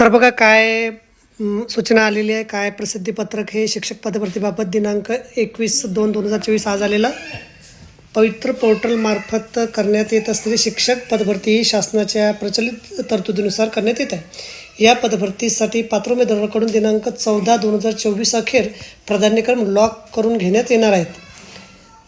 तर बघा काय सूचना आलेली आहे काय प्रसिद्धीपत्रक हे शिक्षक पदभरतीबाबत दिनांक एकवीस दोन दोन हजार चोवीस आज आलेला. पवित्र पोर्टलमार्फत करण्यात येत असलेली शिक्षक पदभरती ही शासनाच्या प्रचलित तरतुदीनुसार करण्यात येत आहे. या पदभरतीसाठी पात्र उमेदवाराकडून दिनांक चौदा दोन हजार चोवीस अखेर प्राधान्यक्रम लॉक करून घेण्यात येणार आहेत.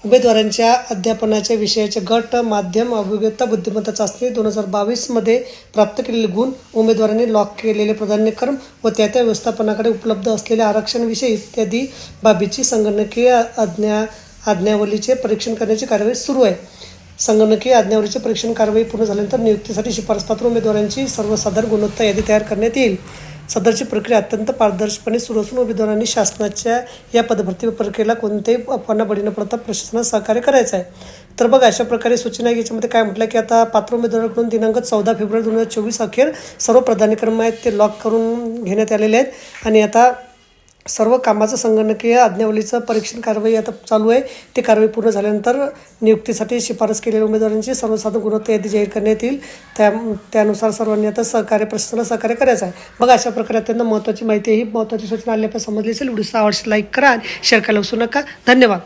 उमेदवारांच्या अध्यापनाच्या विषयाचे गट माध्यम अभिव्यक्ता बुद्धिमत्ता चाचणी दोन हजार बावीसमध्ये प्राप्त केलेले गुण उमेदवारांनी लॉक केलेले प्राधान्यक्रम व त्या त्या व्यवस्थापनाकडे उपलब्ध असलेल्या आरक्षणविषयी इत्यादी बाबीची संगणकीय आज्ञा आज्ञावलीचे परीक्षण करण्याची कार्यवाही सुरू आहे. संगणकीय आज्ञावलीचे परीक्षण कारवाई पूर्ण झाल्यानंतर नियुक्तीसाठी शिफारसपात्र उमेदवारांची सर्वसाधारण गुणवत्ता यादी तयार करण्यात येईल. सदरची प्रक्रिया अत्यंत पारदर्शकपणे सुरू असून उमेदवारांनी शासनाच्या या पदभरती प्रक्रियेला कोणत्याही अफवांना बळी न पडता प्रशासनात सहकार्य करायचं आहे तर बघा अशा प्रकारे सूचना आहे. याच्यामध्ये काय म्हटलं की आता पात्र उमेदवाराकडून दिनांक चौदा फेब्रुवारी दोन हजार चोवीस अखेर सर्व प्राधान्यक्रम आहेत ते लॉक करून घेण्यात आलेले आहेत आणि आता सर्व कामाचं संगणकीय आज्ञावलीचं परीक्षण कारवाई आता चालू आहे. ती कारवाई पूर्ण झाल्यानंतर नियुक्तीसाठी शिफारस केलेल्या उमेदवारांची सर्वसाधारण गुणवत्ता यादी जाहीर करण्यात येईल. त्या त्यानुसार सर्वांनी आता सहकार्य प्रशासनाला सहकार्य करायचं आहे. बघा अशा प्रकारे अत्यंत महत्त्वाची माहिती ही महत्त्वाची सूचना आल्यापासून समजली असेल. व्हिडिओ आवडशी लाईक करा आणि शेअर करायला विसरू नका. धन्यवाद.